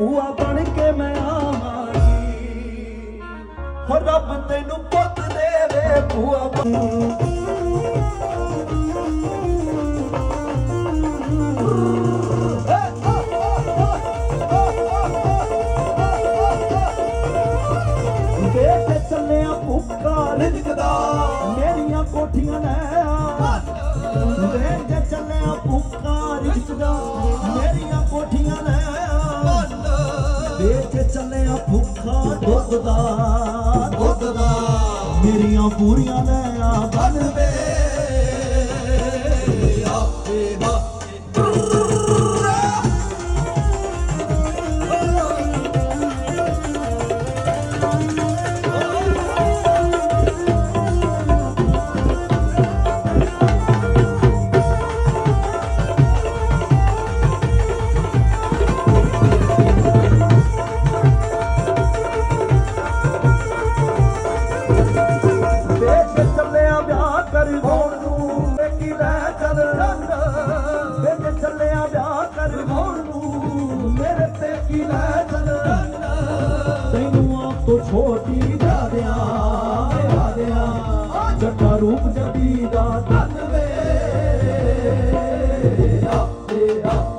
ਭੂਆ ਬਣ ਕੇ ਮੈਂ ਆਵਾਂਗੀ। ਹੋ ਰੱਬ ਤੈਨੂੰ ਪੁੱਤ ਦੇਵੇ ਭੂਆ ਬਣ ਚੱਲਿਆ ਭੁੱਖਾ ਰਿਜਕਦਾ ਮੇਰੀਆਂ ਕੋਠੀਆਂ ਲੈ ਆ। ਵੇਖ ਚੱਲਿਆ ਭੁੱਖਾ ਰਿਜਕਦਾ ਮੇਰੀਆਂ ਚੱਲਿਆ ਭੁੱਖਾ ਦੁੱਧ ਦਾ ਦੁੱਧ ਦਾ। ਮੇਰੀਆਂ ਪੂਰੀਆਂ ਲੈ ਆ ਬਨ ਛੋਟੀ ਦਾਦਿਆ ਆਦਿਆ ਜੱਟਾ ਰੂਪ ਜੱਦੀ ਦਾ ਤਨ ਵੇ ਆਪੇ ਆਪ